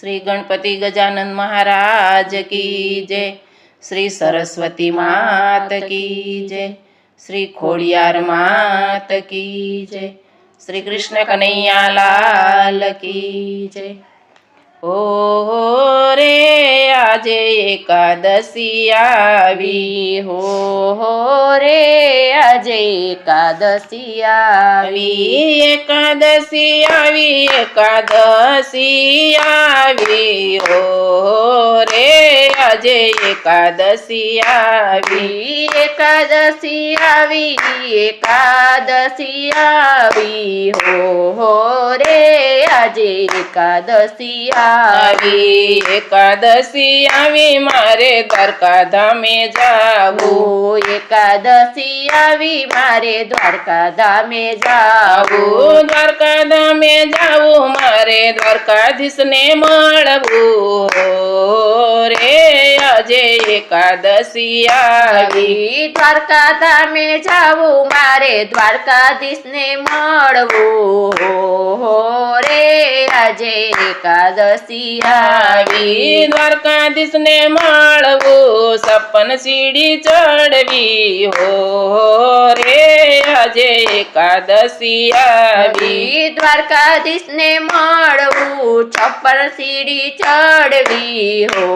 શ્રી ગણપતિ ગજાનંદ મહારાજ કી જય. શ્રી સરસ્વતી માત કી જય. શ્રી ખોડિયાર માત કી જય. શ્રી કૃષ્ણ કનૈયા લાલ કી જય. ઓ રે, આજે એકાદશી આવી. હો રે આજે એકાદશી આવી એકાદશી આવી એકાદશી આવી હો રે આજે એકાદશી આવી એકાદશી આવી એકાદશી આવી. હો હો રે આજે એકાદશી આવી. એકાદશી આવી મારે દ્વારકા ધામે જાવું એકાદશી આવી મારે દ્વારકા ધામે જાવું. દ્વારકા ધામે જાવું મારે દ્વારકાધીશને મળવું. રે આજે એકાદશી આવી. દ્વારકા ધામે જાવું મારે દ્વારકાધીશને મળવું. હો રે આજે એકાદશી આવી. દ્વારકાધીશને મળવું સપન સીડી ચડવી. હો રે આજે એકાદશી આવી. દ્વારકાધીશને મળવું છપ્પન સીડી ચડવી. હો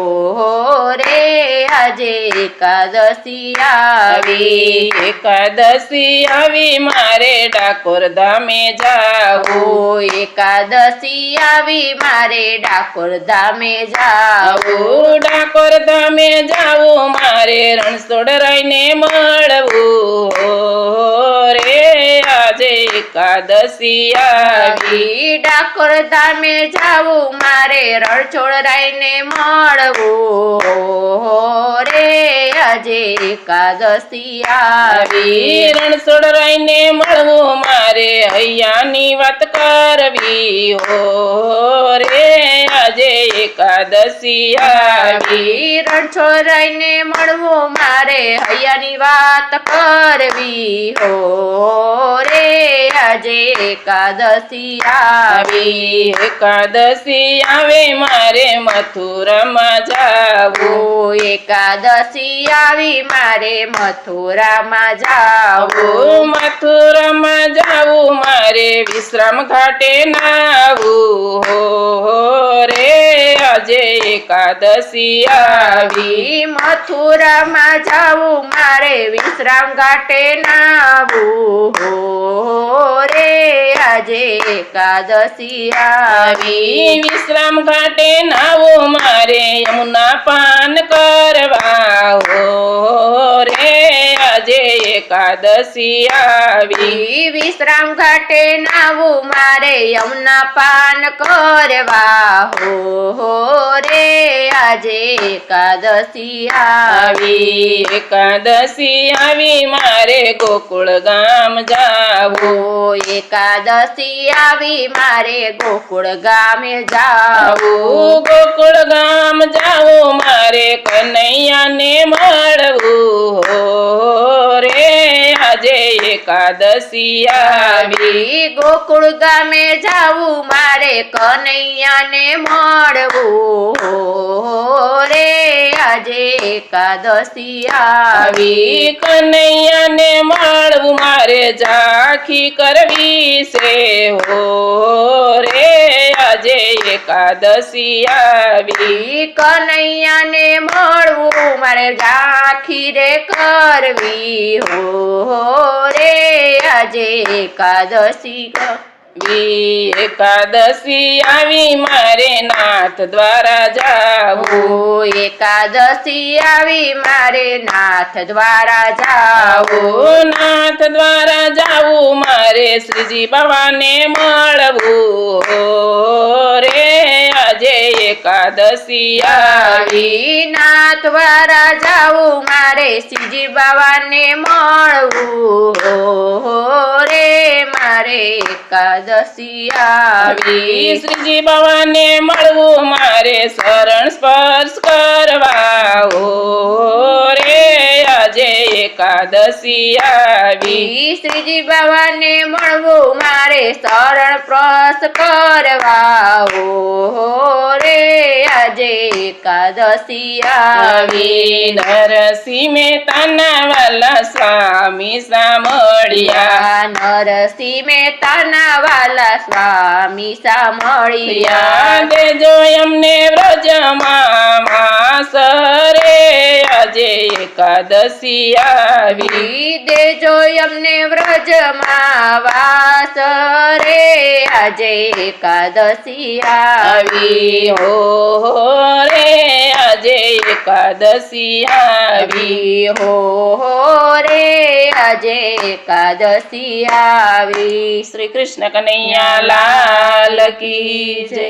રે આજે એકાદશી આવી. એકાદશી આવી મારે ડાકોર ધામે જાવું એકાદશી આવી મારે ડાકોર ધામે જાવું. ડાકોર ધામે જાવું મારે રણછોડ રહીને મળવું. એકાદશી ડાકોર ધામે જાવું મારે રણછોડ રહીને મળવું રે આજે એકાદશી આવી. રણછોડ રહીને મળવું મારે હૈયાની વાત કરવી. હો રે આજે એકાદશી આવી. રણછોડ રહીને મળવું મારે હૈયાની વાત કરવી હો રે. આજે એકાદશી આવી. એકાદશી આવે મારે મથુરામાં જાવું. એકાદશી આવી મારે મથુરામાં જાવું. મથુરામાં જાવું મારે વિશ્રામ ઘાટે નાવું હો રે. આજે એકાદશી આવી. મથુરામાં જાવું મારે વિશ્રામ ઘાટે નાવું હો રે આજે એકાદશી આવી. વિશ્રામ ઘાટે નાવું મારે યમુના પાન કરવા એકાદશી આવી વિશ્રામ ઘાટે નાવું મારે યમુના પાન કરવા હો રે આજે એકાદશી આવી એકાદશી આવી મારે ગોકુળ ગામ જાવું એકાદશી આવી મારે ગોકુળ ગામે જાવું ગોકુળ ગામ જાવું મારે કનૈયાને મળવું હો રે આજે એકાદશી આવી ગોકુળ ગામે જાવું મારે કનૈયાને મળવું હો રે આજે એકાદશી આવી કનૈયાને મળવું મારે ઝાંખી કરવી છે હો રે આજે એકાદશી આવી કનૈયાને મળવું મારે ઝાંખી રે કરવી હો રે આજે એકાદશી એકાદશી આવી મારે નાથ દ્વારા જાવું. એકાદશી આવી મારે નાથ દ્વારા જાવું. નાથ દ્વારા જાવું મારે શ્રીજી બાબાને મળવું. રે આજે એકાદશી આવી. નાથ વારા જાવું મારે શ્રીજી બાવાને મળવું. રે મારે એકાદશી આવી. શ્રીજી બાવાને મળવું મારે શરણ સ્પર્શ કરવા. રે આજે એકાદશી આવી. શ્રીજી બાવાને મળવું મારે શરણ પ્રસ કરવા. હો fue આજે એકાદશી આવી. નરસિંહ મહેતાના વાલા સ્વામી સાંભળ્યા. નરસિંહ મહેતાના વાલા સ્વામી સાંભળ્યા. દેજો એમને વ્રજમાં માસ રે આજે એકાદશી આવી. દેજો એમને વ્રજમાં વાસ રે આજે એકાદશી આવી. હો રે આજે એકાદશી આવી હો રે આજે એકાદશી આવી શ્રી કૃષ્ણ કનૈયા લાલ કી જય